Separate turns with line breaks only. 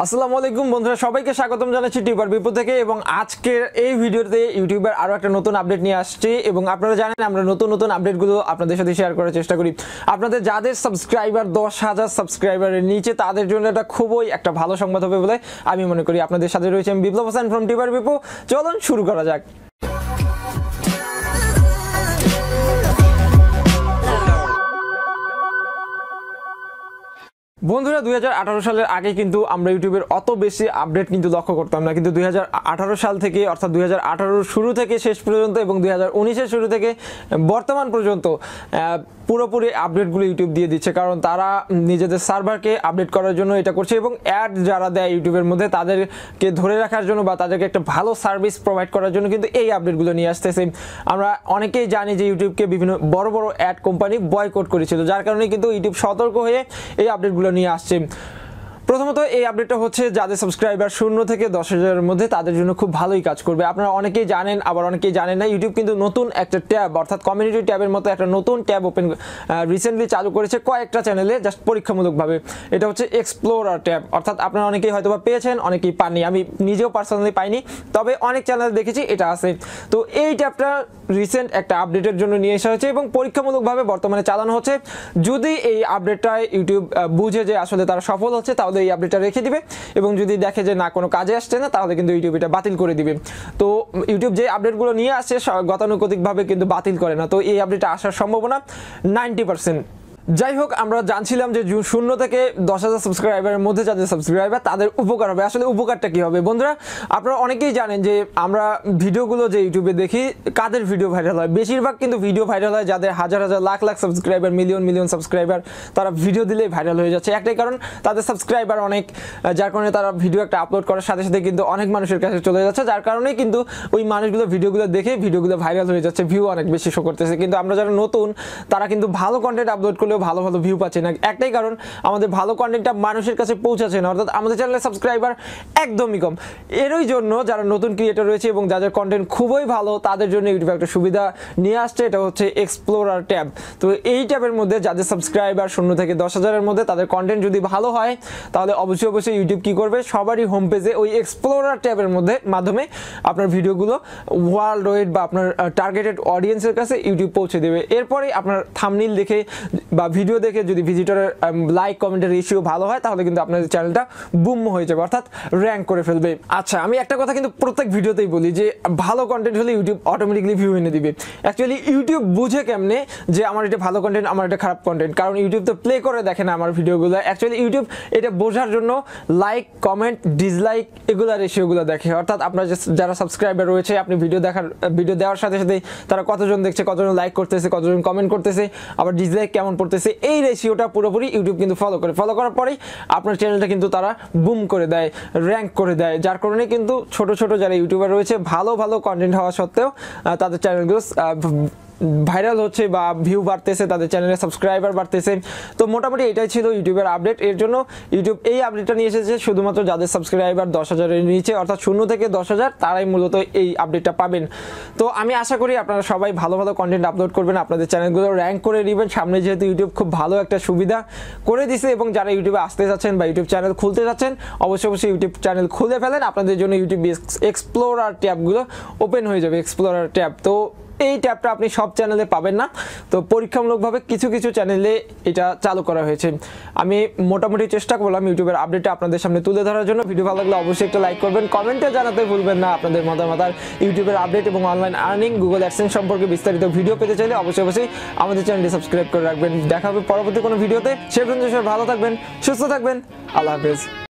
আসসালামু আলাইকুম বন্ধুরা, সবাইকে স্বাগতম জানাচ্ছি টিউবার বিপো থেকে এবং আজকের এই ভিডিওতে ইউটিউবের আরও একটা নতুন আপডেট নিয়ে আসছি এবং আপনারা জানেন আমরা নতুন নতুন আপডেটগুলো আপনাদের সাথে শেয়ার করার চেষ্টা করি। আপনাদের যাদের সাবস্ক্রাইবার দশ হাজার সাবস্ক্রাইবারের নিচে, তাদের জন্য এটা খুবই একটা ভালো সংবাদ হবে বলে আমি মনে করি। আপনাদের সাথে রয়েছে আমি বিপ্লব হাসান ফ্রম টিউবার বিপো। চলুন শুরু করা যাক। বন্ধুরা, দুই হাজার আঠারো সালের আগে কিন্তু আমরা ইউটিউবের অত বেশি আপডেট কিন্তু লক্ষ্য করতাম না। কিন্তু দুই হাজার আঠারো সাল থেকে, অর্থাৎ দু হাজার আঠারো শুরু থেকে শেষ পর্যন্ত এবং দুই হাজার শুরু থেকে বর্তমান পর্যন্ত পুরোপুরি আপডেটগুলো ইউটিউব দিয়ে দিচ্ছে। কারণ তারা নিজেদের সার্ভারকে আপডেট করার জন্য এটা করছে এবং অ্যাড যারা দেয় ইউটিউবের মধ্যে, তাদেরকে ধরে রাখার জন্য বা তাদেরকে একটা ভালো সার্ভিস প্রোভাইড করার জন্য কিন্তু এই আপডেটগুলো নিয়ে আসতেছে। আমরা অনেকেই জানি যে ইউটিউবকে বিভিন্ন বড় বড় অ্যাড কোম্পানি বয়কট করেছিল, যার কারণে কিন্তু ইউটিউব সতর্ক হয়ে এই আপডেটগুলো নিয়ে আসছে। প্রথমত এই আপডেটটা হচ্ছে, যাদের সাবস্ক্রাইবার শূন্য থেকে দশ হাজারের মধ্যে, তাদের জন্য খুব ভালোই কাজ করবে। আপনারা অনেকেই জানেন, আবার অনেকেই জানেন না ইউটিউব কিন্তু নতুন একটা ট্যাব, অর্থাৎ কমিউনিটি ট্যাবের মতো একটা নতুন ট্যাব ওপেন রিসেন্টলি চালু করেছে কয়েকটা চ্যানেলে জাস্ট পরীক্ষামূলকভাবে। এটা হচ্ছে এক্সপ্লোরার ট্যাব। অর্থাৎ আপনারা অনেকেই হয়তো বা পেয়েছেন, অনেকেই পাননি। আমি নিজেও পার্সোনালি পাইনি, তবে অনেক চ্যানেল দেখেছি, এটা আছে। তো এই ট্যাবটা রিসেন্ট একটা আপডেটের জন্য নিয়ে আসা হয়েছে এবং পরীক্ষামূলকভাবে বর্তমানে চালানো হচ্ছে। যদি এই আপডেটটায় ইউটিউব বুঝে যে আসলে তারা সফল হচ্ছে, তাহলে এই আপডেটটা রেখে দিবে এবং যদি দেখে যে না, কোনো কাজে আসছে না, তাহলে কিন্তু ইউটিউব এটা বাতিল করে দিবে। তো ইউটিউব যে আপডেটগুলো নিয়ে আসে গতানুগতিকভাবে কিন্তু বাতিল করে না। তো এই আপডেটটা আসার সম্ভাবনা নাইনটি পার্সেন্ট যাই হোক আমরা জানছিলাম যে শূন্য থেকে দশ হাজার সাবস্ক্রাইবারের মধ্যে যাদের সাবস্ক্রাইবার তাদের উপকার হবে। আসলে উপকারটা কি হবে? বন্ধুরা, আপনারা অনেকেই জানেন যে আমরা ভিডিওগুলো যে ইউটিউবে দেখি, কাদের ভিডিও ভাইরাল হয়? বেশিরভাগ কিন্তু ভিডিও ভাইরাল হয় যাদের হাজার হাজার lakh lakh subscriber million million subscriber তারা ভিডিও দিলেই ভাইরাল হয়ে যাচ্ছে। একটাই কারণ, তাদের সাবস্ক্রাইবার অনেক, যার কারণে তারা ভিডিও একটা আপলোড করার সাথে সাথে কিন্তু অনেক মানুষের কাছে চলে যাচ্ছে, যার কারণেই কিন্তু ওই মানুষগুলো ভিডিওগুলো দেখে ভিডিওগুলো ভাইরাল হয়ে যাচ্ছে ভিউ অনেক বেশি শো করতেছে। কিন্তু আমরা যারা নতুন, তারা কিন্তু ভালো কন্টেন্ট আপলোড করলেও ভালো ভালো ভিউ পাচ্ছে না। একটাই কারণ, আমাদের ভালো কন্টেন্টটা মানুষের কাছে পৌঁছাচ্ছে না। অর্থাৎ আমাদের চ্যানেলের সাবস্ক্রাইবার একদমই কম। এরই জন্য যারা নতুন ক্রিয়েটর রয়েছে এবং যাদের কন্টেন্ট খুবই ভালো, তাদের জন্য ইউটিউব একটা সুবিধা নিয়ে আসছে। এটা হচ্ছে এক্সপ্লোরার ট্যাব। তো এই ট্যাবের মধ্যে যাদের সাবস্ক্রাইবার শূন্য থেকে দশ হাজারের মধ্যে তাদের কন্টেন্ট যদি ভালো হয়, তাহলে অবশ্যই অবশ্যই ইউটিউব কী করবে? সবারই হোম পেজে ওই এক্সপ্লোরার ট্যাবের মধ্যে মাধ্যমে আপনার ভিডিওগুলো ওয়ার্ল্ড ওয়েড বা আপনার টার্গেটেড অডিয়েন্সের কাছে ইউটিউব পৌঁছে দেবে। এরপরে আপনার থামনিল দেখে বা ভিডিও দেখে যদি ভিজিটরের লাইক কমেন্টের রেশিও ভালো হয়, তাহলে কিন্তু আপনাদের চ্যানেলটা বুম হয়ে যাবে, অর্থাৎ র্যাঙ্ক করে ফেলবে। আচ্ছা আমি একটা কথা কিন্তু প্রত্যেক ভিডিওতেই বলি যে, ভালো কন্টেন্ট হলে ইউটিউব অটোমেটিকলি ভিউ এনে দিবে। অ্যাকচুয়ালি ইউটিউব বুঝে কেমনে যে আমার এটা ভালো কন্টেন্ট আমার এটা খারাপ কন্টেন্ট কারণ ইউটিউব তো প্লে করে দেখে না আমার ভিডিওগুলো অ্যাকচুয়ালি ইউটিউব এটা বোঝার জন্য লাইক কমেন্ট ডিসলাইক এগুলো রেশিওগুলো দেখে। অর্থাৎ আপনার যারা সাবস্ক্রাইবার রয়েছে, আপনি ভিডিও দেখার ভিডিও দেওয়ার সাথে সাথে তারা কতজন দেখছে, কতজন লাইক করতেছে, কতজন কমেন্ট করতেছে, আবার ডিসলাইক কেমন পড়তেছে এই রেশিওটা পুরোপুরি ইউটিউব কিন্তু ফলো করে। ফলো করার পরেই আপনার চ্যানেলটা কিন্তু তারা বুম করে দেয় র্যাঙ্ক করে দেয়। যার কারণে কিন্তু ছোট ছোট যারা ইউটিউবার রয়েছে, ভালো ভালো কন্টেন্ট হওয়া সত্ত্বেও তাদের চ্যানেলগুলো ভাইরাল হচ্ছে বা ভিউ বাড়তেছে, তাদের চ্যানেলে সাবস্ক্রাইবার বাড়তেছে। তো মোটামুটি এটাই ছিল ইউটিউবের আপডেট এর জন্য ইউটিউব এই আপডেটটা নিয়ে এসেছে, শুধুমাত্র যাদের সাবস্ক্রাইবার দশ হাজারের নিচে, অর্থাৎ শূন্য থেকে দশ হাজার, তারাই মূলত এই আপডেটটা পাবেন। তো আমি আশা করি আপনারা সবাই ভালো ভালো কন্টেন্ট আপলোড করবেন, আপনাদের চ্যানেলগুলো র্যাঙ্ক করে নেবেন। সামনে যেহেতু ইউটিউব খুব ভালো একটা সুবিধা করে দিছে, এবং যারা ইউটিউবে আসতে যাচ্ছেন বা ইউটিউব চ্যানেল খুলতে যাচ্ছেন, অবশ্যই অবশ্যই ইউটিউব চ্যানেল খুলে ফেলেন। আপনাদের জন্য ইউটিউব এক্সপ্লোরার ট্যাবগুলো ওপেন হয়ে যাবে এক্সপ্লোরার ট্যাব তো এই ট্যাবটা আপনি সব চ্যানেলে পাবেন না। তো পরীক্ষামূলকভাবে কিছু কিছু চ্যানেলে এটা চালু করা হয়েছে। আমি মোটামুটি চেষ্টা করলাম ইউটিউবের আপডেটটা আপনাদের সামনে তুলে ধরার জন্য। ভিডিও ভালো লাগলে অবশ্যই একটা লাইক করবেন, কমেন্টে জানাতে ভুলবেন না। আপনাদের মতামত আর ইউটিউবের আপডেট এবং অনলাইন আর্নিং, গুগল অ্যাকসেন্স সম্পর্কে বিস্তারিত ভিডিও পেতে চাইলে অবশ্যই অবশ্যই আমাদের চ্যানেলটি সাবস্ক্রাইব করে রাখবেন। দেখা হবে পরবর্তী কোনো ভিডিওতে। সে পর্যন্ত ভালো থাকবেন, সুস্থ থাকবেন। আল্লাহ হাফেজ।